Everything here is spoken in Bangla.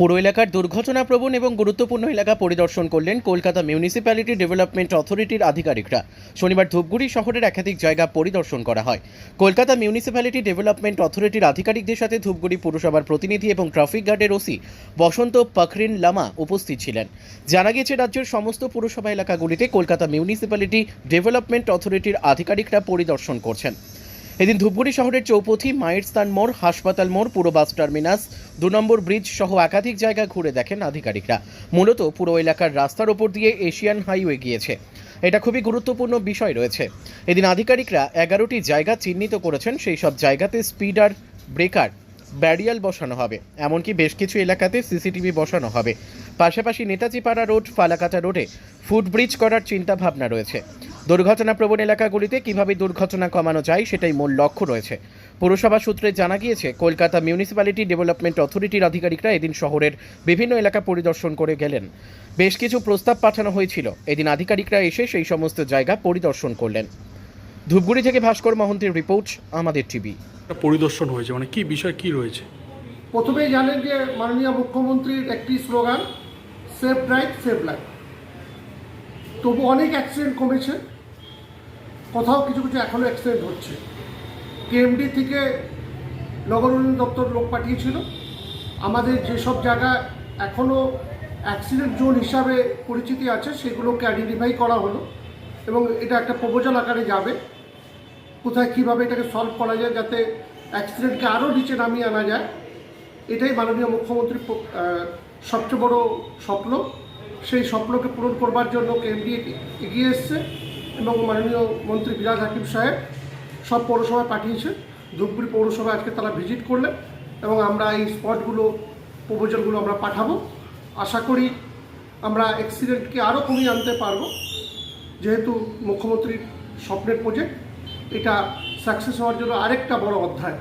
পুরো এলাকার দুর্ঘটনাপ্রবণ এবং গুরুত্বপূর্ণ এলাকা পরিদর্শন করলেন কলকাতা মিউনিসিপ্যালিটি ডেভেলপমেন্ট অথরিটির আধিকারিকরা। শনিবার ধূপগুড়ি শহরের একাধিক জায়গা পরিদর্শন করা হয়। কলকাতা মিউনিসিপ্যালিটি ডেভেলপমেন্ট অথরিটির আধিকারিকদের সাথে ধূপগুড়ি পুরসভার প্রতিনিধি এবং ট্রাফিক গার্ডের ওসি বসন্ত পাখরিন লামা উপস্থিত ছিলেন। জানা গিয়েছে, রাজ্যের সমস্ত পুরসভা এলাকাগুলিতে কলকাতা মিউনিসিপ্যালিটি ডেভেলপমেন্ট অথরিটির আধিকারিকরা পরিদর্শন করছেন। এদিন ধূপগুড়ি শহরের চৌপথি মায়ের স্থান মোড়, হাসপাতাল মোড়, পুরো বাস টার্মিনাস, দু নম্বর ব্রিজ সহ একাধিক জায়গা ঘুরে দেখেন আধিকারিকরা। মূলত পুরো এলাকার রাস্তার ওপর দিয়ে এশিয়ান হাইওয়ে গিয়েছে। এটা খুবই গুরুত্বপূর্ণ বিষয় রয়েছে। এদিন আধিকারিকরা এগারোটি জায়গা চিহ্নিত করেছেন, সেই সব জায়গাতে স্পিডার, ব্রেকার, ব্যারিয়াল বসানো হবে। এমনকি বেশ কিছু এলাকাতে সিসিটিভি বসানো হবে। পাশাপাশি নেতাজি পাড়া রোড, ফালাকাটা রোডে ফুটব্রিজ করার চিন্তা ভাবনা রয়েছে। দুর্ঘটনাপ্রবণ এলাকাগুলিতে কীভাবে দুর্ঘটনা কমানো যায় সেটাই মূল লক্ষ্য রয়েছে। পুরসভা সূত্রে জানা গিয়েছে কলকাতা মিউনিসিপ্যালিটি ডেভেলপমেন্ট অথরিটির আধিকারিকরা এদিন শহরের বিভিন্ন এলাকা পরিদর্শন করে গেলেন। বেশ কিছু প্রস্তাব পাঠানো হয়েছিল। এদিন আধিকারিকরা এসে সেই সমস্ত জায়গা পরিদর্শন করলেন। ধূপগুড়ি থেকে ভাস্কর মহন্তের রিপোর্ট আমাদের টিভি। পরিদর্শন হয়েছে মানে কি বিষয় কি রয়েছে? প্রথমেই জানেন যে মাননীয় মুখ্যমন্ত্রীর একটি slogan safe drive safe life তবু অনেক অ্যাক্সিডেন্ট কমেছে। কোথাও কিছু কিছু এখনও অ্যাক্সিডেন্ট হচ্ছে। কেএমডি থেকে নগর উন্নয়ন দপ্তর লোক পাঠিয়েছিল। আমাদের যেসব জায়গা এখনও অ্যাক্সিডেন্ট জোন হিসাবে পরিচিতি আছে, সেগুলোকে আইডেন্টিফাই করা হলো এবং এটা একটা প্রপোজাল আকারে যাবে। কোথায় কীভাবে এটাকে সলভ করা যায় যাতে অ্যাক্সিডেন্টকে আরও নিচে নামিয়ে আনা যায়, এটাই মাননীয় মুখ্যমন্ত্রীর সবচেয়ে বড় স্বপ্ন। সেই স্বপ্নকে পূরণ করবার জন্য কেন্দ্রীয় এগিয়ে এসছে এবং মাননীয় মন্ত্রী বিরাজ হাকিম সাহেব সব পৌরসভায় পাঠিয়েছেন। ধূপগুড়ি পৌরসভায় আজকে তারা ভিজিট করলেন এবং আমরা এই স্পটগুলো, প্রপোজালগুলো আমরা পাঠাবো। আশা করি আমরা অ্যাক্সিডেন্টকে আরও কমিয়ে আনতে পারব। যেহেতু মুখ্যমন্ত্রীর স্বপ্নের প্রজেক্ট এটা সাকসেস হওয়ার জন্য আরেকটা বড় অধ্যায়।